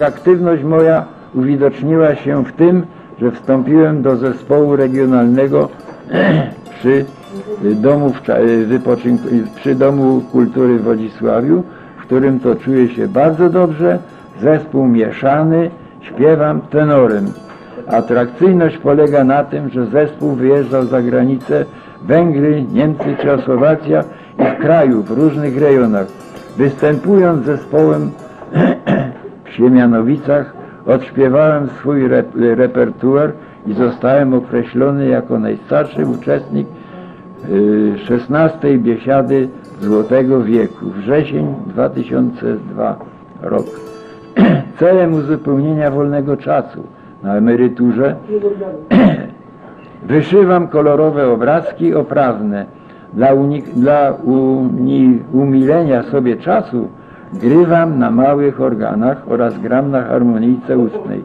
Aktywność moja uwidoczniła się w tym, że wstąpiłem do zespołu regionalnego przy domu, w Cza- wypoczynku, przy Domu Kultury w Wodzisławiu, w którym to czuję się bardzo dobrze. Zespół mieszany, śpiewam tenorem. Atrakcyjność polega na tym, że zespół wyjeżdżał za granicę Węgry, Niemcy czy Słowacja i w kraju, w różnych rejonach. Występując zespołem w Siemianowicach odśpiewałem swój rep repertuar i zostałem określony jako najstarszy uczestnik y, XVI Biesiady Złotego Wieku. Wrzesień 2002 rok. Celem uzupełnienia wolnego czasu na emeryturze wyszywam kolorowe obrazki oprawne. Dla, dla umilenia sobie czasu grywam na małych organach oraz gram na harmonijce ustnej.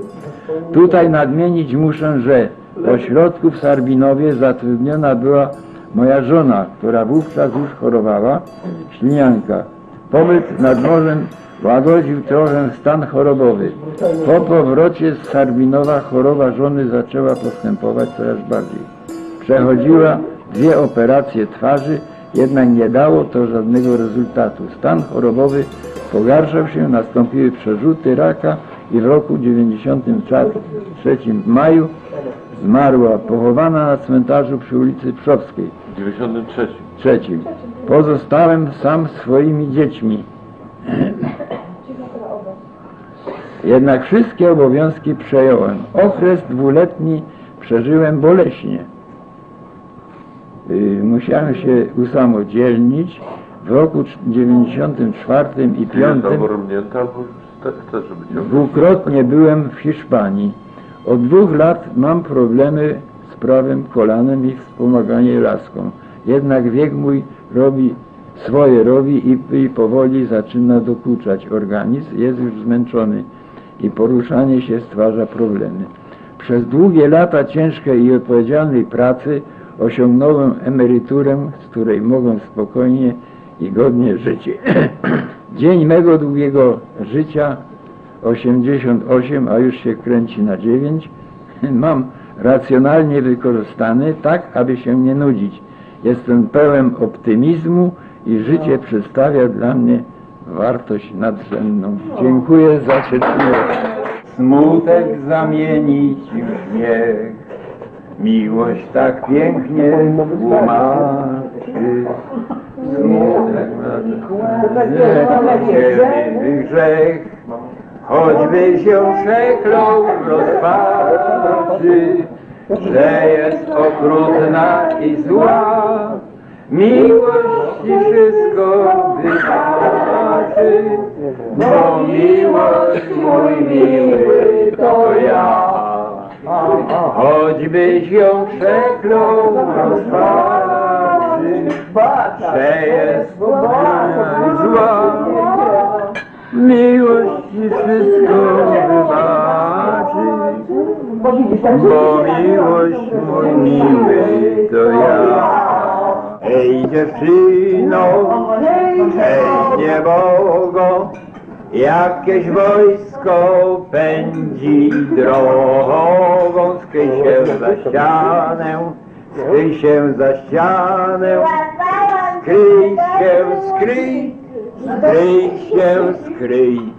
Tutaj nadmienić muszę, że w ośrodku w Sarbinowie zatrudniona była moja żona, która wówczas już chorowała, ślinianka. Pobyt nad morzem łagodził trochę stan chorobowy. Po powrocie z Sarbinowa choroba żony zaczęła postępować coraz bardziej. Przechodziła dwie operacje twarzy, jednak nie dało to żadnego rezultatu. Stan chorobowy pogarszał się, nastąpiły przerzuty raka i w roku 93 w maju zmarła, pochowana na cmentarzu przy ulicy Przowskiej. W 93. Trzecim. Pozostałem sam swoimi dziećmi. Jednak wszystkie obowiązki przejąłem. Okres dwuletni przeżyłem boleśnie. Y, Musiałem się usamodzielnić. W roku 94 i 5 Jest zamornięta, albo chce- chcesz, żeby cię dwukrotnie byłem w Hiszpanii. Od dwóch lat mam problemy z prawym kolanem i wspomaganie laską. Jednak wiek mój robi swoje robi i, i powoli zaczyna dokuczać. Organizm jest już zmęczony i poruszanie się stwarza problemy. Przez długie lata ciężkiej i odpowiedzialnej pracy osiągnąłem emeryturę, z której mogę spokojnie i godnie żyć. Dzień mego długiego życia 88, a już się kręci na 9, mam racjonalnie wykorzystany tak, aby się nie nudzić. Jestem pełen optymizmu i życie przedstawia dla mnie wartość nadrzędną. Dziękuję za cierpliwość. Smutek zamienić w śmiech, miłość tak pięknie tłumaczy. Smutek na grzech, choćby się przeklął w rozpaczy, że jest okrutna i zła, miłości wszystko wybaczy, bo miłość mój miły to ja. Choćbyś ją przeklął w rozpaczy, że jest zła, miłości wszystko wybaczy, bo miłość mój miły to ja. Ej dziewczyno, ej niebogo, jakieś wojsko pędzi drogą, skryj się za ścianę, skryj się za ścianę, skryj się, skryj, skryj się, skryj.